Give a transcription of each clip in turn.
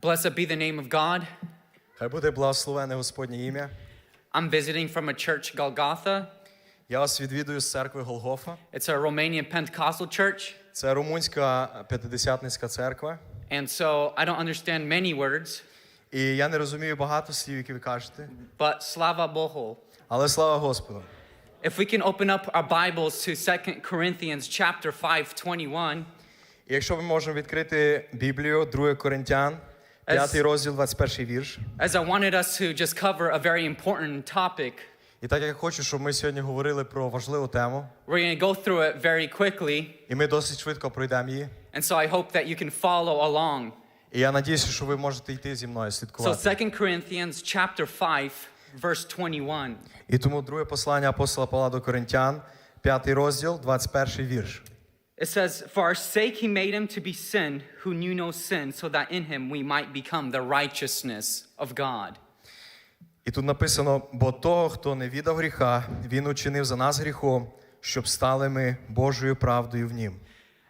Blessed be the name of God. Хай буде благословене Господнє ім'я. I'm visiting from a church, Golgotha. Я вас відвідую з церкви Голгофа. It's a Romanian Pentecostal church. Це румунська п'ятидесятницька церква. And so I don't understand many words, І я не розумію багато слів, які ви кажете. but slava bohu. Але слава Господу. If we can open up our Bibles to 2 Corinthians chapter 5, 21, І якщо ми можемо відкрити Біблію, 2 Коринтян, 5 розділ, 21 вірш. as I wanted us to just cover a very important topic, І так як я хочу, щоб ми сьогодні говорили про важливу тему, we're going to go through it very quickly. і ми досить швидко пройдемо її. And so I hope that you can follow along. І я надіюся, що ви можете йти зі мною So слідкувати. 2 Corinthians chapter 5, verse 21. І тому друге послання апостола Павла до Коринтян, 5 розділ, 21 вірш. It says, For our sake he made him to be sin who knew no sin, so that in him we might become the righteousness of God. І тут написано: бо того, хто не віддав гріха, він учинив за нас гріхом, щоб стали ми Божою правдою в нім.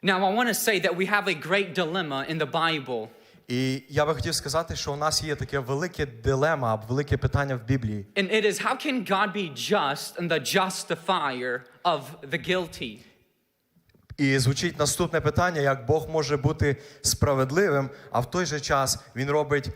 Now, I want to say that we have a great dilemma in the Bible. І я би хотів сказати, що у нас є таке велике дилема, велике питання в Біблії. And it is how can God be just and the justifier of the guilty? І звучить наступне питання: як Бог може бути справедливим, а в той же час він робить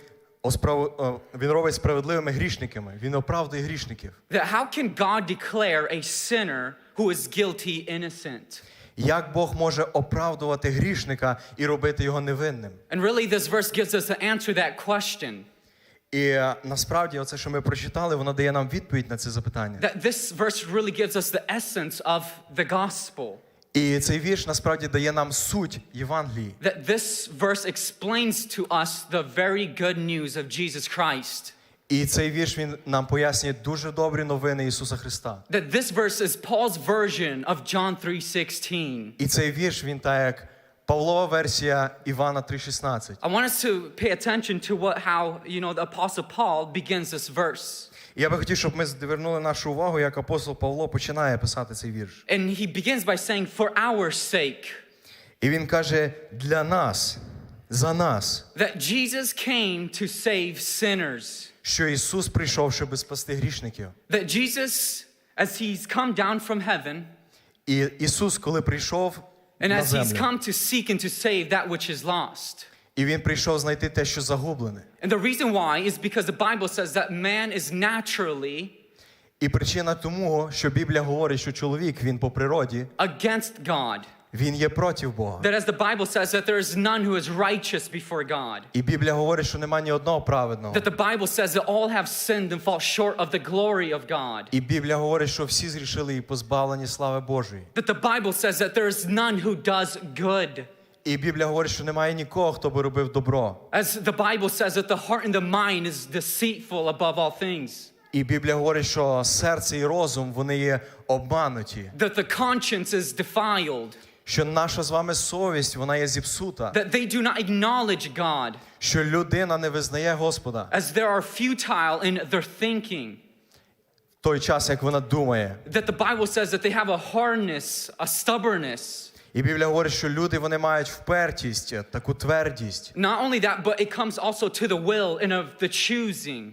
е, він робить справедливими грішниками. Він оправдує грішників. How can God declare a sinner who is guilty innocent? Як Бог може оправдувати грішника і робити його невинним? And really, this verse gives us the answer to that question. І е, насправді, оце, що ми прочитали, воно дає нам відповідь на це запитання. That this verse really gives us the essence of the gospel. І цей вірш насправді дає нам суть Євангелії. That this verse explains to us the very good news of Jesus Christ. І цей вірш він нам пояснює дуже добрі новини Ісуса Христа. That this verse is Paul's version of John 3:16. І цей вірш він так як Павлова версія Івана 3:16. I want us to pay attention to what how you know the apostle Paul begins this verse. І я би хотів, щоб ми звернули нашу увагу, як апостол Павло починає писати цей вірш. And he begins by saying for our sake І він каже: для нас, за нас, that Jesus came to save sinners. що Ісус прийшов, щоб спасти грішників. That Jesus as he's come down from heaven І Ісус, коли прийшов and as he's come to seek and to save that which is lost. І він прийшов знайти те, що загублене. And the reason why is because the Bible says that man is naturally І причина тому, що Біблія говорить, що чоловік він по природі, against God. він є проти Бога. That as the Bible says that there is none who is righteous before God. І Біблія говорить, що нема ні одного праведного. That the Bible says that all have sinned and fall short of the glory of God. І Біблія говорить, що всі зрішили і позбавлені слави Божої. That the Bible says that there is none who does good. І Біблія говорить, що немає нікого, хто би робив добро. As the Bible says that the heart and the mind is deceitful above all things. І Біблія говорить, що серце і розум вони є обмануті. That the conscience is defiled. Що наша з вами совість вона є зіпсута. That they do not acknowledge God. Що людина не визнає Господа As they are futile in their thinking. той час, як вона думає. That the Bible says that they have a hardness, a stubbornness. І Біблія говорить, що люди вони мають впертість, таку твердість. Not only that, but it comes also to the will and of the choosing.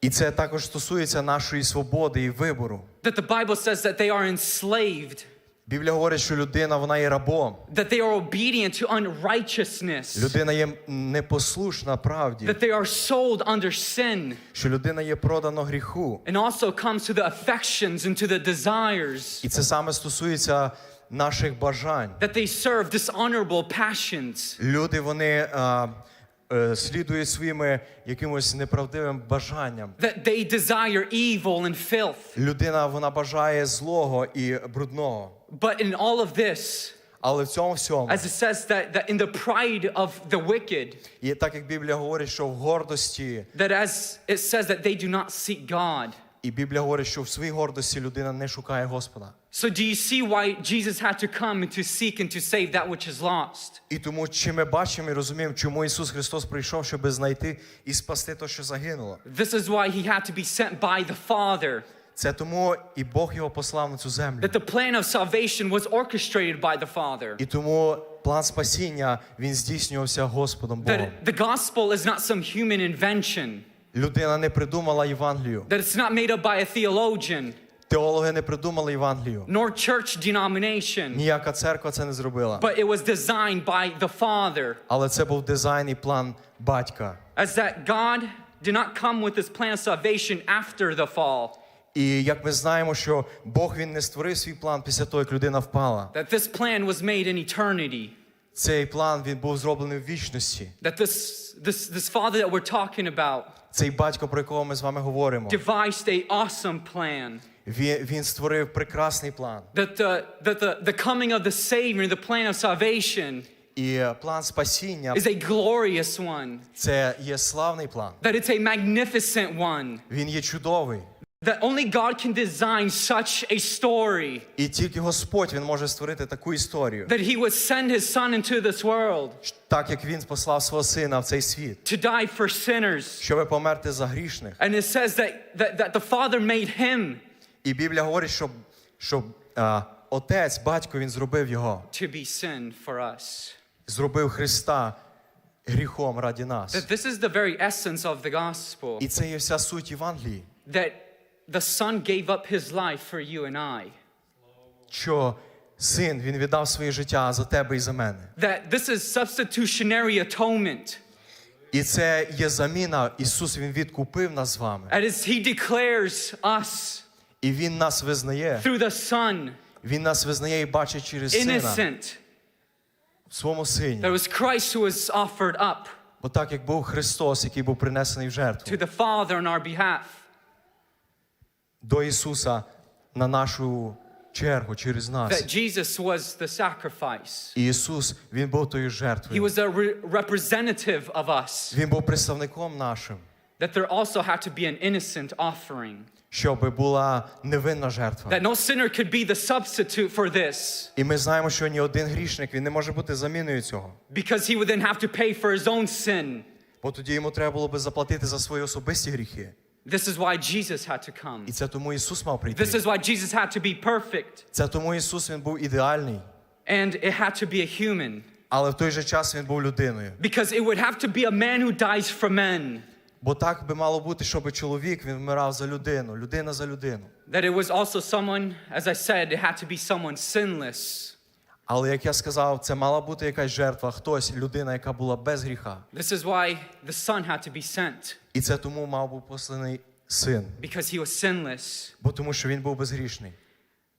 І це також стосується нашої свободи і вибору. That the Bible says that they are enslaved, Біблія говорить, що людина вона є рабом. that they are obedient to unrighteousness, Людина є непослушна правді, that they are sold under sin, що людина є продана гріху. and also comes to the affections and to the desires, І це саме стосується наших бажань. that they serve dishonorable passions, Люди вони е, слідують своїми якимось неправдивим бажанням. that they desire evil and filth. Людина вона бажає злого і брудного. But in all of this, Але в цьому всьому, as it says that, that in the pride of the wicked, і так як Біблія говорить, що в гордості, that as it says that they do not seek God. і Біблія говорить, що в своїй гордості людина не шукає Господа. So do you see why Jesus had to come and to seek and to save that which is lost? І тому, чи ми бачимо і розуміємо, чому Ісус Христос прийшов, щоб знайти і спасти те, що загинуло. This is why he had to be sent by the Father. Це тому і Бог його послав на цю землю. That the plan of salvation was orchestrated by the Father. І тому план спасіння він здійснювався Господом Богом. That the gospel is not some human invention. Людина не придумала Євангелію. That it's not made up by a theologian Теологи не придумали Євангелію. nor church denomination, Ніяка церква це не зробила. but it was designed by the Father. Але це був дизайн і план батька. As that God did not come with this plan of salvation after the fall. І як ми знаємо, що Бог він не створив свій план після того, як людина впала. That this plan was made in eternity. Цей план він був зроблений в вічності. That this, this, this Father that we're talking about Цей батько, про якого ми з вами говоримо, devised a awesome plan. він, він створив прекрасний план. That the, that the, the coming of the Savior, the plan of salvation, І план спасіння is a glorious one. це є славний план. That it's a magnificent one. Він є чудовий. That only God can design such a story. І тільки Господь він може створити таку історію, That He would send His Son into this world так як він послав свого сина в цей світ, to die for sinners. щоб померти за грішних. And it says that, that, that the Father made Him І Біблія говорить, що, що а, отець, батько, він зробив його, to be sin for us. зробив Христа гріхом раді нас. That this is the very essence of the gospel. І це є вся суть Євангелії, That the Son gave up His life for you and I. що син він віддав своє життя за тебе і за мене. That this is substitutionary atonement. І це є заміна. Ісус Він відкупив нас з вами. And He declares us І Він нас визнає. through the Son Він нас визнає і бачить через сина в своєму That сині. was Christ who was offered up Бо так як був Христос, який був принесений в жертву to the Father on our behalf. до Ісуса на нашу чергу через That нас. Jesus was the sacrifice. І Ісус, Він був тою He was a re- representative of us. Він був представником нашим, That there also had to be an innocent offering. щоб була невинна жертва. That no sinner could be the substitute for this. І ми знаємо, що ні один грішник він не може бути заміною цього. Because he would then have to pay for his own sin. Бо тоді йому треба було би заплатити за свої особисті гріхи. This is why Jesus had to come. І це тому Ісус мав This прийти. is why Jesus had to be perfect. Це тому Ісус він був ідеальний, And it had to be a human. але в той же час він був людиною. Because it would have to be a man who dies for men. Бо так би мало бути, щоб чоловік він вмирав за людину, людина за людину. That it was also someone, as I said, it had to be someone sinless. Але як я сказав, це мала бути якась жертва, хтось, людина, яка була без гріха. This is why the Son had to be sent. І це тому мав був посланий син, Because he was sinless. бо тому що він був безгрішний.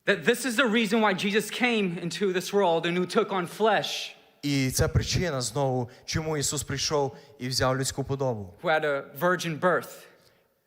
That this is the reason why Jesus came into this world and who took on flesh, І це причина знову, чому Ісус прийшов і взяв людську подобу. who had a virgin birth,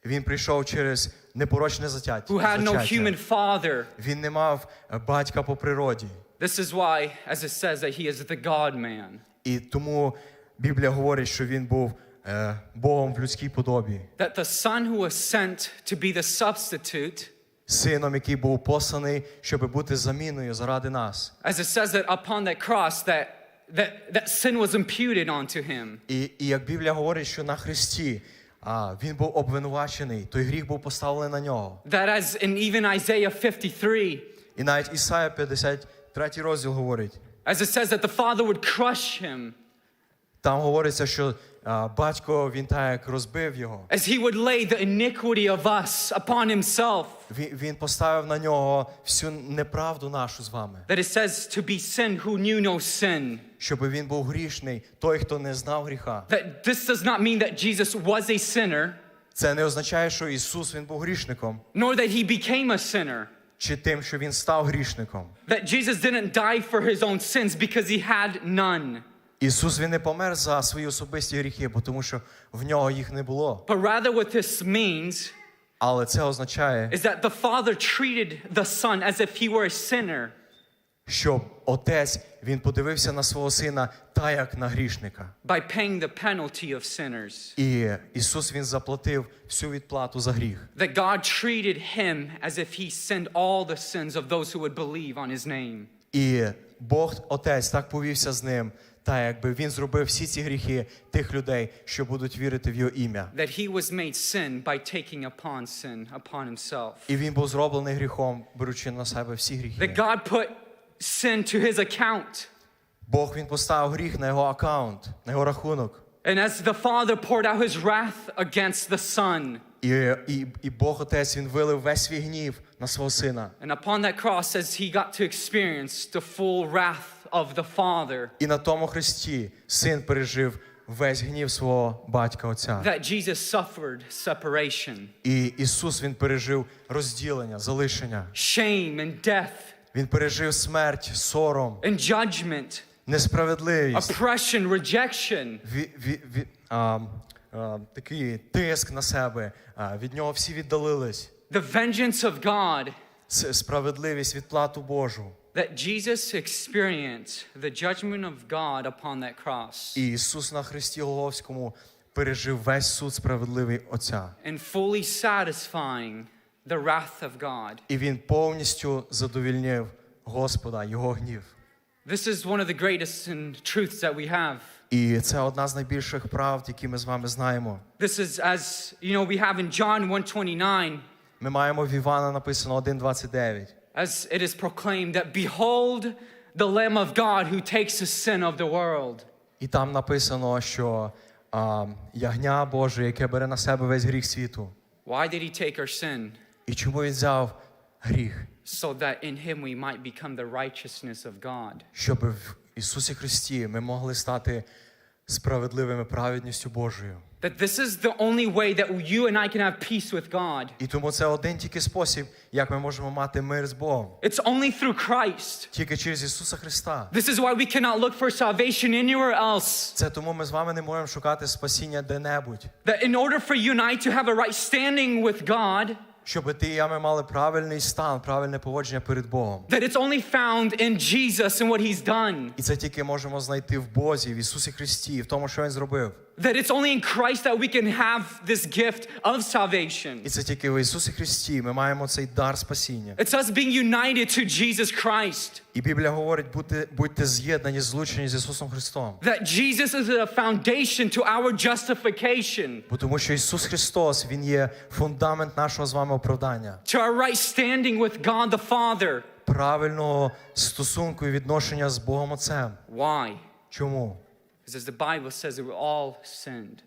Він прийшов через непорочне затяття. who had no human father. Він не мав батька по природі. This is why, as it says, that he is the God man. І тому Біблія говорить, що він був е, Богом в людській подобі, That the Son who was sent to be the substitute, сином, який був посланий, щоб бути заміною заради нас. as it says that upon that cross, that, that, that sin was imputed onto him. І, і як Біблія говорить, що на Христі а, він був обвинувачений, той гріх був поставлений на нього. That as in even Isaiah 53, І навіть Ісая 53 розділ говорить. as it says that the Father would crush him, Там говориться, що батько він так розбив його. as he would lay the iniquity of us upon himself. Він поставив на нього всю неправду нашу з вами, That it says to be sin who knew no sin. щоб він був грішний, той, хто не знав гріха. That this does not mean that Jesus was a sinner, Це не означає, що Ісус він був грішником, nor that he became a sinner. чи тим, що він став грішником. That Jesus didn't die for his own sins because he had none. Ісус він не помер за свої особисті гріхи, бо тому що в нього їх не було. But rather, what this means Але це означає, is that the Father treated the Son as if he were a sinner. що отець він подивився на свого сина та як на грішника. by paying the penalty of sinners. І Ісус він заплатив всю відплату за гріх. That God treated him as if he sinned all the sins of those who would believe on his name. І Бог Отець так повівся з ним, та якби він зробив всі ці гріхи тих людей, що будуть вірити в його ім'я. That he was made sin by taking upon sin upon himself. І він був зроблений гріхом, беручи на себе всі That. God put sin to his account. Бог він поставив гріх на його аккаунт, на його рахунок. And as the Father poured out his wrath against the Son, І, і, і Бог Отець він вилив весь свій гнів на свого сина. and upon that cross, as he got to experience the full wrath of the Father, І на тому хресті син пережив весь гнів свого батька Отця. that Jesus suffered separation, І Ісус він пережив розділення, залишення. shame, and death, Він пережив смерть, сором, and judgment, несправедливість, oppression, rejection, ві, ві, ві, а, а, такий тиск на себе. А, від нього всі віддалились. the vengeance of God. Справедливість, відплату Божу. That Jesus experienced the judgment of God upon that cross І Ісус на Христі Голговському пережив весь суд справедливий Отця. and fully satisfying the wrath of God. І Він повністю задовільнив Господа, Його гнів. This is one of the greatest and truths that we have. І це одна з найбільших правд, які ми з вами знаємо. This is as you know we have in John 1:29 Ми маємо в Івана написано 1.29. as it is proclaimed that behold the lamb of God who takes the sin of the world. І там написано, що а, ягня Боже, яке бере на себе весь гріх світу. Why did he take our sin? І чому він взяв гріх? So that in him we might become the righteousness of God. Щоб в Ісусі Христі ми могли стати справедливими праведністю Божою. That this is the only way that you and I can have peace with God. І тому це один тільки спосіб, як ми можемо мати мир з Богом. It's only through Christ. Тільки через Ісуса Христа. This is why we cannot look for salvation anywhere else. Це тому ми з вами не можемо шукати спасіння де-небудь. That in order for you and I to have a right standing with God, Щоб ти і я ми мали правильний стан, правильне поводження перед Богом. that it's only found in Jesus and what He's done. І це тільки можемо знайти в Бозі, в Ісусі Христі, в тому, що Він зробив. That it's only in Christ that we can have this gift of salvation. І це тільки в Ісусі Христі ми маємо цей дар спасіння. It's us being united to Jesus Christ. І Біблія говорить, будьте, будьте з'єднані, злучені з Ісусом Христом. That Jesus is a foundation to our justification, Бо тому що Ісус Христос, Він є фундамент нашого з вами оправдання, to our right standing with God the Father. правильного стосунку і відношення з Богом Отцем. Why? Чому? Because as the Bible says that we all sinned.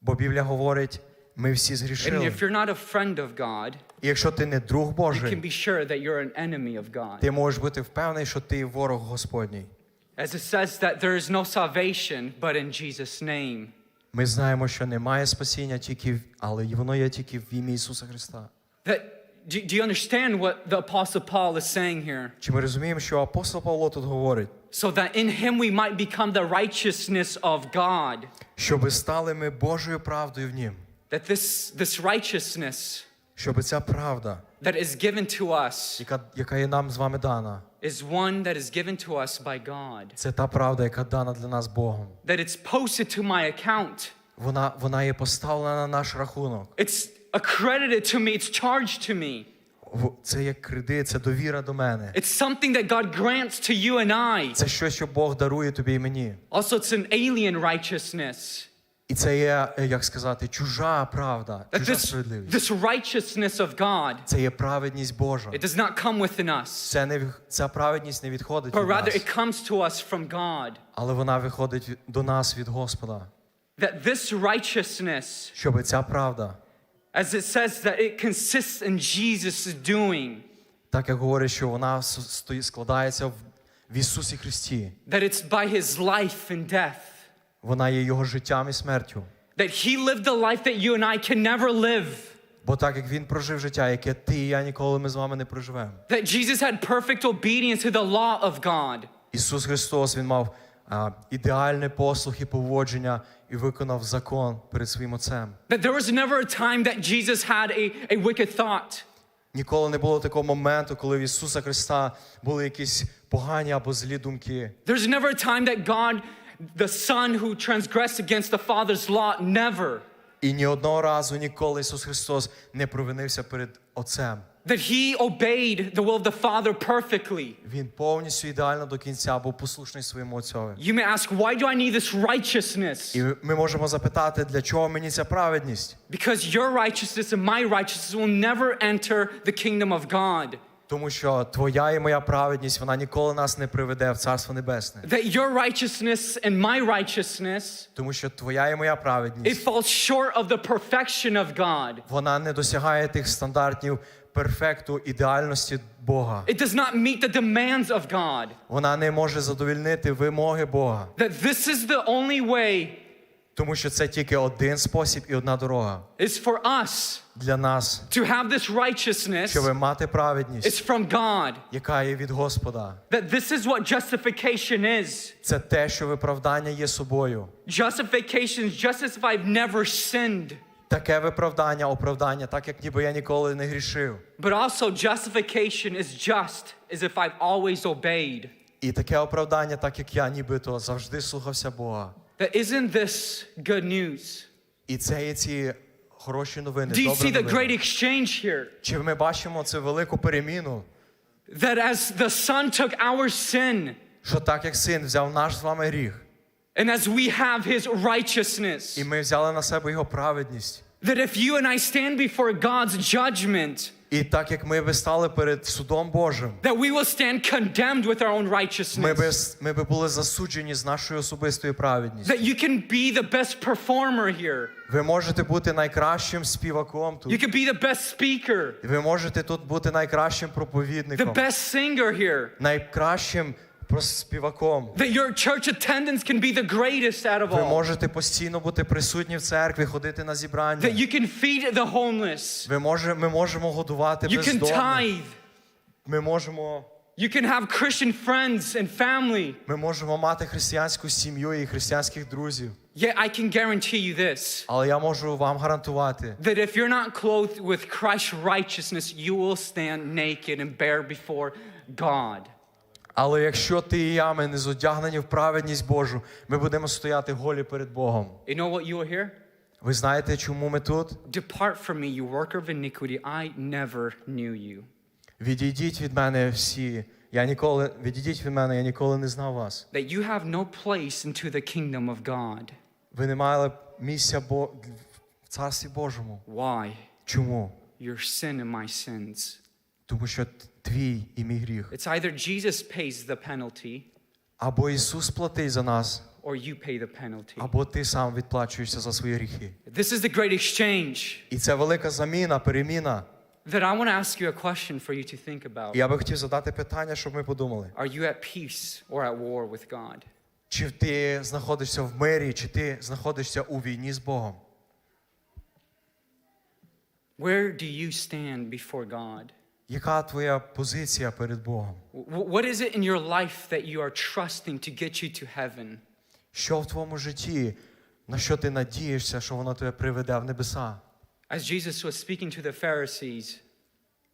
Бо Біблія говорить, ми всі And if you're not a friend of God, І якщо ти не друг you can be sure that you're an enemy of God. ти можеш бути впевнений, що ти ворог Господній. As it says that there is no salvation but in Jesus' name. Ми знаємо, що немає спасіння, тільки, але воно є тільки в ім'я Ісуса Христа. That do, do you understand what the apostle Paul is saying here? Чи ми розуміємо, що апостол Павло тут говорить, So that in him we might become the righteousness of God. щоб стали ми Божою правдою в нім, That this this righteousness щоб ця правда, that is given to us яка, яка є нам з вами дана, is one that is given to us by God. це та правда, яка дана для нас Богом. That it's posted to my account. Вона, вона є поставлена на наш рахунок. It's accredited to me, it's charged to me. В- Це як кредит, це довіра до мене. It's something that God grants to you and I. Це щось, що Бог дарує тобі і мені. Also, it's an alien righteousness. І це є, е, як сказати, чужа правда, That чужа this, справедливість. this righteousness of God, Це є праведність Божа. it does not come within us, Це не від- ця праведність не відходить but від rather нас, it comes to us from God. але вона виходить від- до нас від Господа. That this righteousness, Щоб ця правда, as it says, that it consists in Jesus' doing, так як говорить, що вона с- стої- складається в, в Ісусі Христі. that it's by his life and death, Вона є Його життям і смертю. that he lived the life that you and I can never live, Бо так як Він прожив життя, яке ти і я ніколи ми з вами не проживемо. that Jesus had perfect obedience to the law of God, Ісус Христос Він мав а, ідеальний послух і поводження і виконав закон перед своїм Отцем. that there was never a time that Jesus had a, a wicked thought. Ніколи не було такого моменту, коли в Ісуса Христа були якісь погані або злі думки. There's never a time that God, the Son who transgressed against the Father's law, never. І ні одного разу ніколи Ісус Христос не провинився перед Отцем. that he obeyed the will of the Father perfectly. Він повністю ідеально до кінця був послушний своєму отцові. You may ask, why do I need this righteousness? І ми можемо запитати, для чого мені ця праведність? Because your righteousness and my righteousness will never enter the kingdom of God. Тому що твоя і моя праведність вона ніколи нас не приведе в Царство Небесне. That your righteousness and my righteousness, Тому що твоя і моя it праведність falls short of the perfection of God. вона не досягає тих стандартів перфекту ідеальності Бога. It does not meet the demands of God. Вона не може задовільнити вимоги Бога, That this is the only way тому що це тільки один спосіб і одна дорога is for us для нас, to have this righteousness. щоб мати праведність, It's from God. яка є від Господа. That this is what justification is. Це те, що виправдання є собою. Justification is just as if I've never sinned. Таке виправдання, оправдання, так як ніби я ніколи не грішив. But also, justification is just as if I've always obeyed. І таке оправдання, так як я нібито завжди слухався Бога. That isn't this good news? І це є ці хороші новини. Do you see the great exchange here? Чи ми бачимо цю велику переміну? That as the Son took our sin, Що так як син взяв наш з вами гріх, and as we have his righteousness, і ми взяли на себе його праведність. That if you and I stand before God's judgment, І так як ми би стали перед судом Божим, that we will stand condemned with our own ми би, righteousness. ми би були засуджені з нашою особистою праведністю. That you can be the best performer here. Ви можете бути найкращим співаком You тут. can be the best speaker, Ви можете тут бути найкращим the проповідником, best singer here. найкращим прос- співаком. That your church attendance can be the greatest out of Ви all. можете постійно бути присутні в церкві, ходити на зібрання. That you can feed the homeless. Ви може, ми можемо годувати You can бездомних. tithe. Ми можемо, You can have Christian friends and family. ми можемо мати християнську сім'ю і християнських друзів. Yet I can guarantee you this Але я можу вам гарантувати, that if you're not clothed with Christ's righteousness, you will stand naked and bare before God. Але якщо ти і я ми не зодягнені в праведність Божу, ми будемо стояти голі перед Богом. You know what you will hear? Ви знаєте, чому ми тут? Depart from me, you worker of iniquity. I never knew you. Відійдіть від мене всі. Я ніколи відійдіть від мене, я ніколи не знав вас. That you have no place into the kingdom of God. Ви не мали місця Бо... в Царстві Божому. Why? Чому? Your sin and my sins. Тому що твій і мій гріх. It's either Jesus pays the penalty Або Ісус платить за нас, or you pay the penalty. або ти сам відплачуєшся за свої гріхи. This is the great exchange І це велика заміна, переміна. that I want to ask you a question for you to think about. Я би хотів задати питання, щоб ми подумали. Are you at peace or at war with God? Чи ти знаходишся в мирі, чи ти знаходишся у війні з Богом? Where do you stand before God? Яка твоя позиція перед Богом? What is it in your life that you are trusting to get you to heaven? Що в твоєму житті, на що ти надієшся, що воно тебе приведе в небеса? As Jesus was speaking to the Pharisees,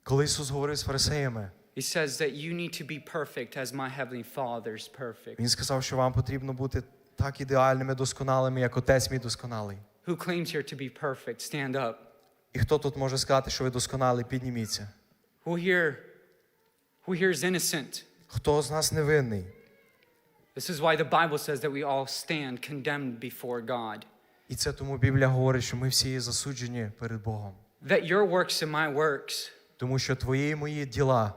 Коли Ісус говорив з фарисеями, he says that you need to be perfect as my heavenly Father is perfect. Він сказав, що вам потрібно бути так ідеальними, досконалими, як Отець мій досконалий. Who claims here to be perfect? Stand up. І хто тут може сказати, що ви досконалі, підніміться? Who here, who here is innocent? Хто з нас невинний? This is why the Bible says that we all stand condemned before God. І це тому Біблія говорить, що ми всі є засуджені перед Богом. That your works and my works Тому що твої і мої діла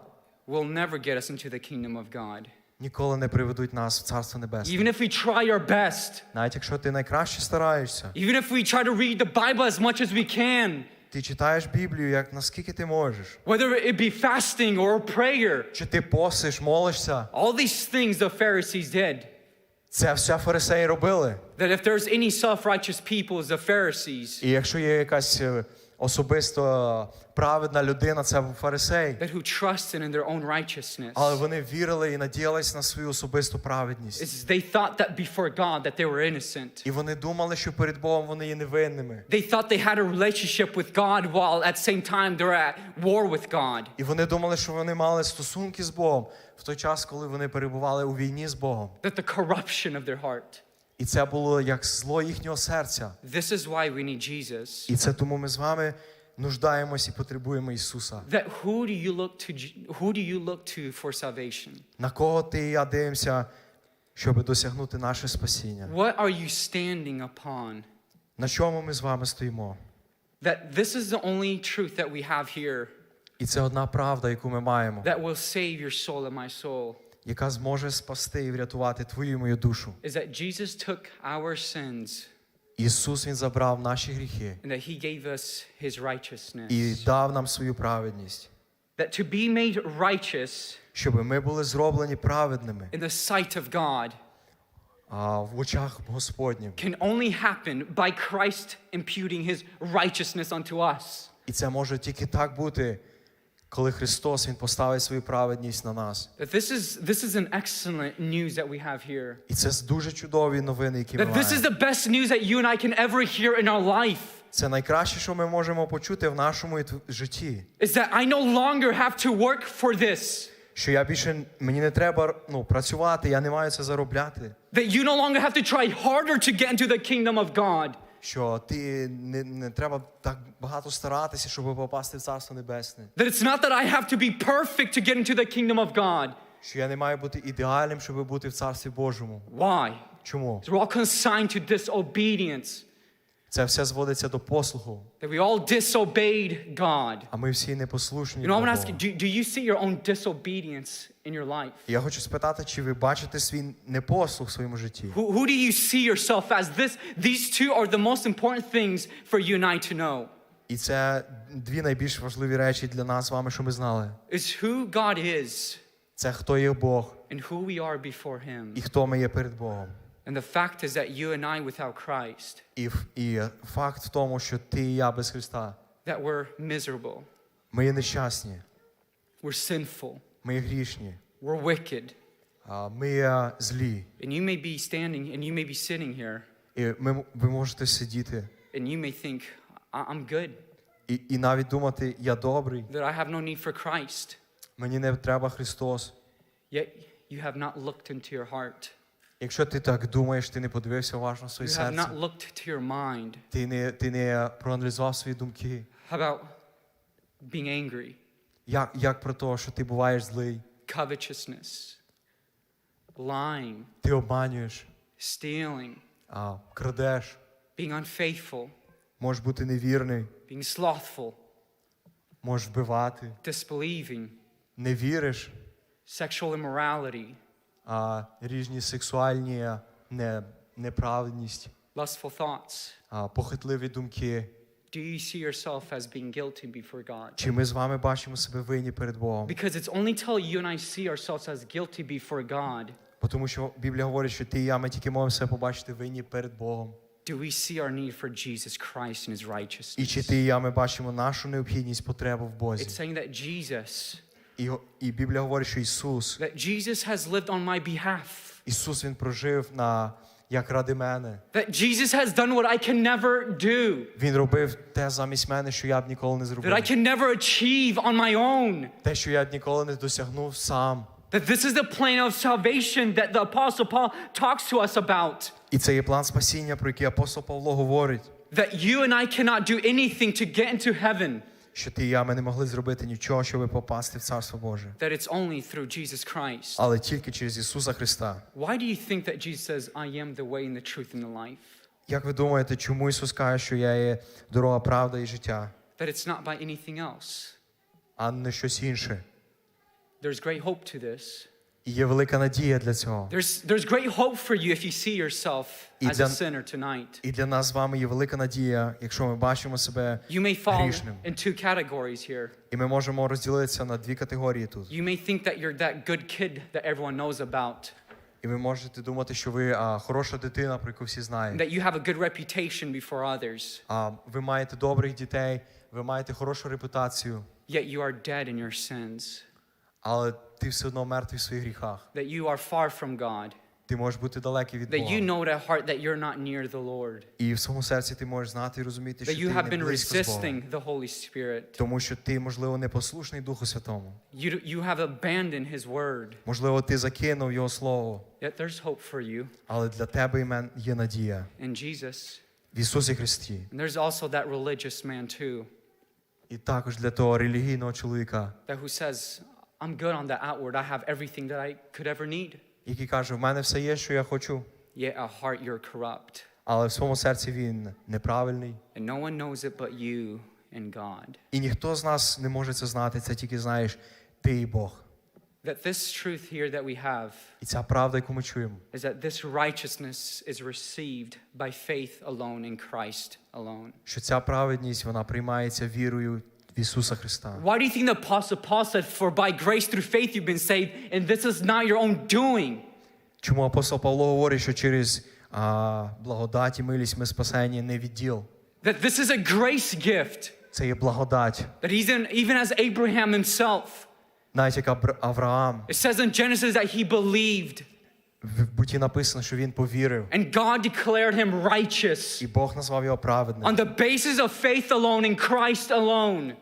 will never get us into the kingdom of God. ніколи не приведуть нас в Царство Небесне. Even if we try our best, Навіть якщо ти найкраще стараєшся, even if we try to read the Bible as much as we can, ти читаєш Біблію, як наскільки ти можеш. whether it be fasting or prayer, Чи ти посиш, молишся? all these things the Pharisees did. Це все фарисеї робили. That if there's any self-righteous people, it's the Pharisees І якщо є якась е, особисто праведна людина, це фарисей. that who trusted in their own righteousness. Але вони вірили і надіялись на свою особисту праведність. It's, they thought that before God that they were innocent. І вони думали, що перед Богом вони є невинними. They thought they had a relationship with God while at the same time they're at war with God. І вони думали, що вони мали стосунки з Богом в той час, коли вони перебували у війні з Богом. That the corruption of their heart. І це було як зло їхнього серця. This is why we need Jesus. І це тому ми з вами нуждаємось і потребуємо Ісуса. That who do you look to who do you look to for salvation? На кого ти і я дивимося, щоб досягнути наше спасіння? What are you standing upon? На чому ми з вами стоїмо? That this is the only truth that we have here І це одна правда, яку ми маємо, that will save your soul and my soul яка зможе спасти і врятувати твою і мою душу. is that Jesus took our sins Ісус Він забрав наші гріхи and that he gave us his і righteousness. дав нам свою праведність, That to be made righteous щоб ми були зроблені праведними in the sight of God а, в очах Господнім. can only happen by Christ imputing his righteousness unto us. І це може тільки так бути, коли Христос Він поставить свою праведність на нас. That this is this is an excellent news that we have here. І це дуже чудові новини, які ми That this is the best news that you and I can ever hear in our life. Це найкраще, що ми можемо почути в нашому житті. Is that I no longer have to work for this. Що я більше мені не треба ну, працювати, я не маю це заробляти. That you no longer have to try harder to get into the kingdom of God. Що ти не, не треба так багато старатися, щоб попасти в Царство Небесне. That it's not that I have to be perfect to get into the kingdom of God. Що я не маю бути ідеальним, щоб бути в Царстві Божому. Why? Чому? We're all consigned to disobedience. Це все зводиться до послуху, That we all disobeyed God. а ми всі непослушні. You know, I want to Богу. ask you, do, do you see your own disobedience in your life? Я хочу спитати, чи ви бачите свій непослух в своєму житті? Who, who do you see yourself as? This, these two are the most important things for you and I to know. І це дві найбільш важливі речі для нас з вами, що ми знали. Is who God is Це хто є Бог and who we are before Him. і хто ми є перед Богом. And the fact is that you and I, without Christ, І, ф- і факт в тому, що ти і я без Христа. that we're miserable, Ми є нещасні, we're sinful, ми є грішні, we're wicked. а, ми є злі. And you may be standing and you may be sitting here І ми, м- ви можете сидіти and you may think, "I- I'm good, і, і навіть думати, я добрий, that I have no need for Christ. мені не треба Христос. Yet you have not looked into your heart. Якщо ти так думаєш, ти не подивився уважно своє серце, ти не, ти не проаналізував свої думки. How about being angry, Як, як про те, що ти буваєш злий, covetousness, lying, ти обманюєш, stealing, а, крадеш, being unfaithful, можеш бути невірний, being slothful, можеш вбивати, disbelieving, не віриш, sexual immorality, а, різні сексуальні не, неправедність, lustful thoughts. а, похитливі думки. Do you see yourself as being guilty before God? Чи ми з вами бачимо себе винні перед Богом? Because it's only till you and I see ourselves as guilty before God Бо Тому що Біблія говорить, що ти і я, ми тільки можемо себе побачити винні перед Богом. do we see our need for Jesus Christ and his І righteousness. чи ти і я, ми бачимо нашу необхідність, потребу в It's saying that Jesus, І, і Біблія говорить, що Ісус, that Jesus has lived on my behalf. Ісус Він прожив на, як ради мене. That Jesus has done what I can never do. Він робив те замість мене, що я б ніколи не That I зробив. can never achieve on my own. Те, що я б ніколи не досягнув сам. That this is the plan of salvation that the Apostle Paul talks to us about. І це є план спасіння, про який апостол Павло говорить, That you and I cannot do anything to get into heaven. Що ти і я ми не могли зробити нічого, щоб попасти в Царство Боже. That it's only through Jesus Christ. Але тільки через Ісуса Христа. Why do you think that Jesus says, I am the way and the truth and the life? Як ви думаєте, чому Ісус каже, що я є дорога, правда і життя, That it's not by anything else. а не щось інше? There's great hope to this. І є велика надія для цього. There's, there's great hope for you if you see yourself І as a для- sinner tonight. І для нас з вами є велика надія, якщо ми бачимо себе, You may fall грішним. in two categories here. і ми можемо розділитися на дві категорії тут. You may think that you're that good kid that everyone knows about, І ви можете думати, що ви а, хороша дитина, про яку всі знають. that you have a good reputation before others, А ви маєте добрих дітей, ви маєте хорошу репутацію, yet you are dead in your sins, Але ти все одно мертвий в своїх гріхах. that you are far from God, Ти можеш бути далекий від that you know at heart that you're not near the Lord, І в своєму серці ти можеш знати і розуміти, що ти не близько з Богом. resisting the Holy Spirit. Тому що ти, можливо, непослушний Духу Святому. You, you have abandoned His word, Можливо, ти закинув Його Слово, yet there's hope for you але для тебе і мен є надія in Jesus. в Ісусі Христі. And there's also that religious man, too. І також для того релігійного чоловіка, that who says, I'm good on the outward, I have everything that I could ever need. який каже: в мене все є, що я хочу, Yet at heart you're corrupt. але в своєму серці він неправильний. And no one knows it but you and God. І ніхто з нас не може це знати, це тільки знаєш ти і Бог. That this truth here that we have І ця правда, яку ми чуємо, is that this righteousness is received by faith alone in Christ alone. що ця праведність вона приймається вірою в Ісуса Христа. Why do you think the Apostle Paul said, For by grace through faith you've been saved, and this is not your own doing? Чому апостол Павло говорить, що через а, благодать і милість ми спасені не від діл? That this is a grace gift. Це є благодать. That he's in, even as Abraham himself, Навіть як Абр- Авраам, it says in Genesis that he believed, в буті написано, що він повірив, and God declared him righteous і Бог назвав його праведним. on the basis of faith alone in Christ alone.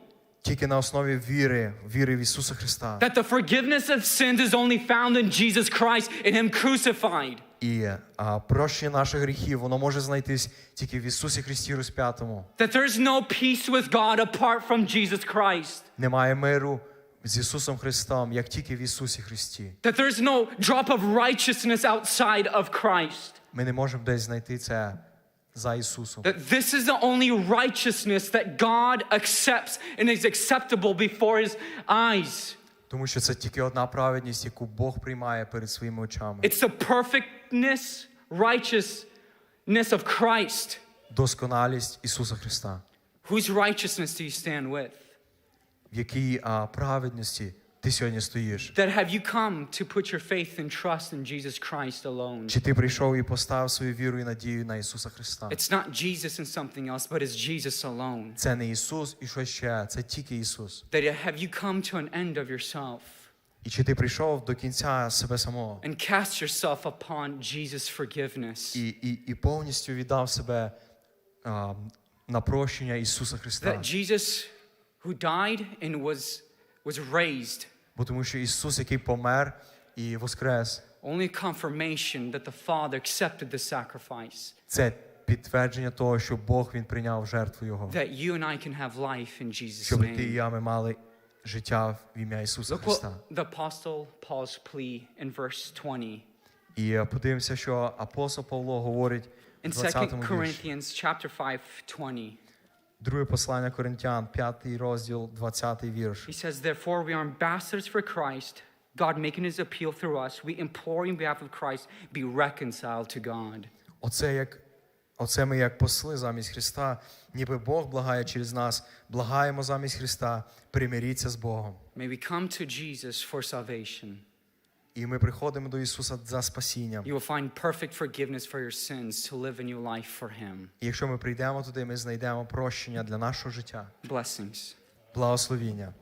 Тільки на основі віри, віри в Ісуса Христа. That the forgiveness of sins is only found in Jesus Christ, in Him crucified. І а, прощення наших гріхів, воно може знайтись тільки в Ісусі Христі розп'ятому. That there's no peace with God apart from Jesus Christ. Немає миру з Ісусом Христом, як тільки в Ісусі Христі. That there's no drop of righteousness outside of Christ. Ми не можемо десь знайти це за Ісусом. That this is the only righteousness that God accepts and is acceptable before His eyes. Тому що це тільки одна праведність, яку Бог приймає перед своїми очами. It's the perfectness, righteousness of Christ. Досконалість Ісуса Христа. Whose righteousness do you stand with? В якій а, праведності ти сьогодні стоїш? That have you come to put your faith and trust in Jesus Christ alone? Чи ти прийшов і постав свою віру і надію на Ісуса Христа? It's not Jesus and something else, but it's Jesus alone. Це не Ісус і що ще, це тільки Ісус. That have you come to an end of yourself І чи ти прийшов до кінця себе самого and cast yourself upon Jesus' forgiveness? і, і, і повністю віддав себе а, на прощення Ісуса Христа? That Jesus, who died and was, was raised, Бо тому що Ісус, який помер і воскрес, only confirmation that the Father accepted the sacrifice, це підтвердження того, що Бог він прийняв жертву Його. that you and I can have life in Jesus' Щоб ти і name. я ми мали життя в ім'я Ісуса Look what Христа. the Apostle Paul's plea in verse 20. І е, подивимося, що апостол Павло говорить в In 20 2 вірші. Corinthians chapter 5, 20. Друге послання Коринтян, 5 розділ, 20 вірш. He says, Therefore, we are ambassadors for Christ, God making his appeal through us. We implore in behalf of Christ, be reconciled to God. Оце як оце ми як посли замість Христа, ніби Бог благає через нас, благаємо замість Христа, примиріться з Богом. May we come to Jesus for salvation. І ми приходимо до Ісуса за спасінням. You will find perfect forgiveness for your sins to live a new life for Him. І якщо ми прийдемо туди, ми знайдемо прощення для нашого життя, Blessings. благословіння.